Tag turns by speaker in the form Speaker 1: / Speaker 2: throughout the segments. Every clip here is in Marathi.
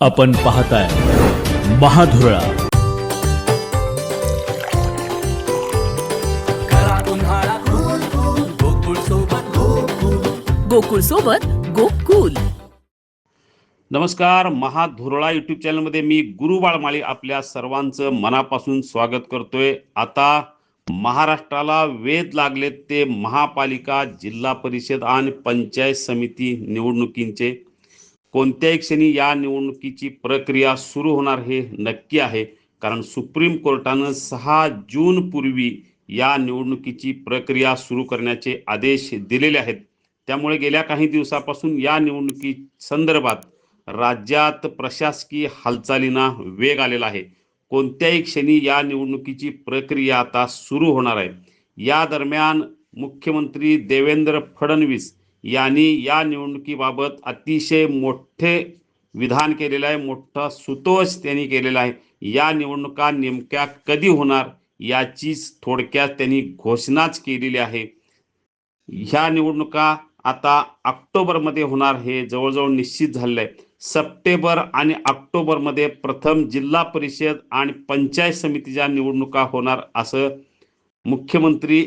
Speaker 1: आपण पाहताय महाधुरळा.
Speaker 2: गोकुळ सोबत
Speaker 3: गोकुल.
Speaker 4: नमस्कार महाधुरळा यूट्यूब चॅनलमध्ये मी गुरु बाळमाळी आपल्या सर्वांचं मनापासून स्वागत करतोय. आता महाराष्ट्राला वेध लागलेत ते महापालिका जिल्हा परिषद आणि पंचायत समिती निवडणुकींचे. कोणत्याही क्षणी या निवडणुकीची प्रक्रिया सुरू होणार हे नक्की आहे. कारण सुप्रीम कोर्टानं सहा जून पूर्वी या निवडणुकीची प्रक्रिया सुरू करण्याचे आदेश दिलेले आहेत. त्यामुळे गेल्या काही दिवसापासून या निवडणुकी संदर्भात राज्यात प्रशासकीय हालचालींना वेग आलेला आहे. कोणत्याही क्षणी या निवडणुकीची प्रक्रिया आता सुरू होणार आहे. या दरम्यान मुख्यमंत्री देवेंद्र फडणवीस यांनी या निवडणुकीबाबत अतिशय मोठे विधान केलेलं आहे मोठा सुतोष त्यांनी केलेला आहे. या निवडणुका नेमक्या कधी होणार याचीच थोडक्यात त्यांनी घोषणाच केलेली आहे. ह्या निवडणुका आता ऑक्टोबरमध्ये होणार हे जवळजवळ निश्चित झालेलं आहे. सप्टेंबर आणि ऑक्टोबरमध्ये प्रथम जिल्हा परिषद आणि पंचायत समितीच्या निवडणुका होणार असं मुख्यमंत्री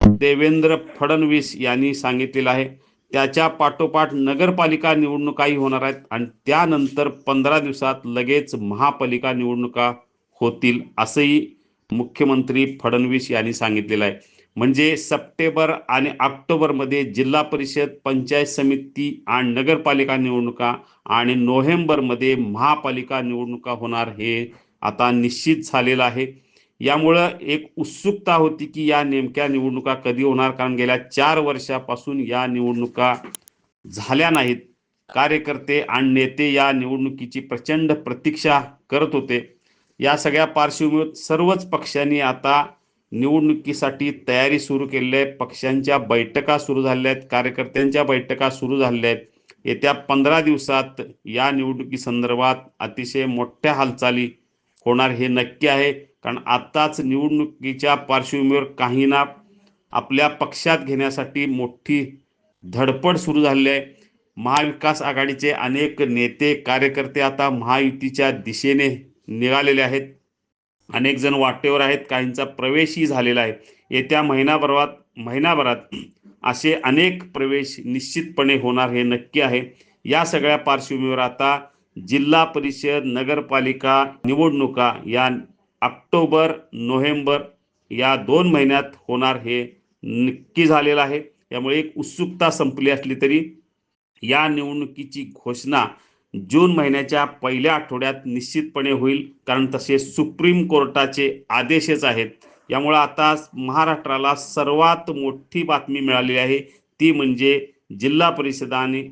Speaker 4: देवेंद्र फडणवीस यांनी सांगितलेलं आहे. त्याच्या पाठोपाठ नगरपालिका निवडणुकाही होणार आहेत आणि त्यानंतर पंधरा दिवसात लगेच महापालिका निवडणुका होतील असंही मुख्यमंत्री फडणवीस यांनी सांगितलेलं आहे. म्हणजे सप्टेंबर आणि ऑक्टोबरमध्ये जिल्हा परिषद पंचायत समिती आणि नगरपालिका निवडणुका आणि नोव्हेंबरमध्ये महापालिका निवडणुका होणार हे आता निश्चित झालेलं आहे. यामुळं एक उत्सुकता होती की या नेमक्या निवडणुका कधी होणार? कारण गेल्या चार वर्षापासून या निवडणुका झाल्या नाहीत. कार्यकर्ते आणि नेते या निवडणुकीची प्रचंड प्रतीक्षा करत होते. या सगळ्या पार्श्वभूमीवर सर्वच पक्षांनी आता निवडणुकीसाठी तयारी सुरू केलेली आहे. पक्षांच्या बैठका सुरू झाल्या आहेत. कार्यकर्त्यांच्या बैठका सुरू झालेल्या आहेत. येत्या पंधरा दिवसात या निवडणुकीसंदर्भात अतिशय मोठ्या हालचाली होणार हे नक्की आहे. कारण आत्ताच निवडणुकीच्या पार्श्वभूमीवर काहींना आपल्या पक्षात घेण्यासाठी मोठी धडपड सुरू झालेली आहे. महाविकास आघाडीचे अनेक नेते कार्यकर्ते आता महायुतीच्या दिशेने निघालेले आहेत. अनेक जण वाटेवर आहेत काहींचा प्रवेशही झालेला आहे. येत्या महिनाभरात महिनाभरात असे अनेक प्रवेश निश्चितपणे होणार हे नक्की आहे. या सगळ्या पार्श्वभूमीवर आता जिल्हा परिषद नगरपालिका निवडणुका या ऑक्टोबर नोव्हेंबर या दोन महिन्यात होणार हे नक्की झालेलं आहे. त्यामुळे एक उत्सुकता संपली असली तरी या निवडणुकीची घोषणा जून महिन्याच्या पहिल्या आठवड्यात निश्चितपणे होईल. कारण तसे सुप्रीम कोर्टाचे आदेशच आहेत. यामुळे आता महाराष्ट्राला सर्वात मोठी बातमी मिळालेली आहे. ती म्हणजे जिल्हा परिषद आणि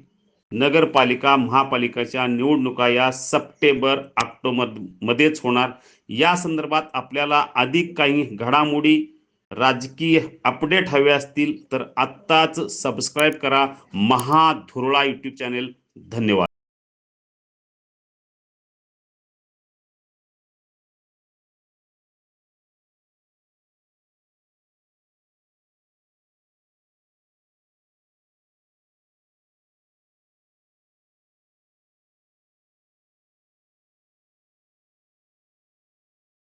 Speaker 4: नगरपालिका महापालिकाच्या निवडणुका या सप्टेंबर ऑक्टोबर मध्येच होणार. या संदर्भात आपल्याला अधिक काही घडामोडी राजकीय अपडेट हवे असतील तर आत्ताच सबस्क्राईब करा. महाधुरळा यूट्यूब चॅनेल धन्यवाद.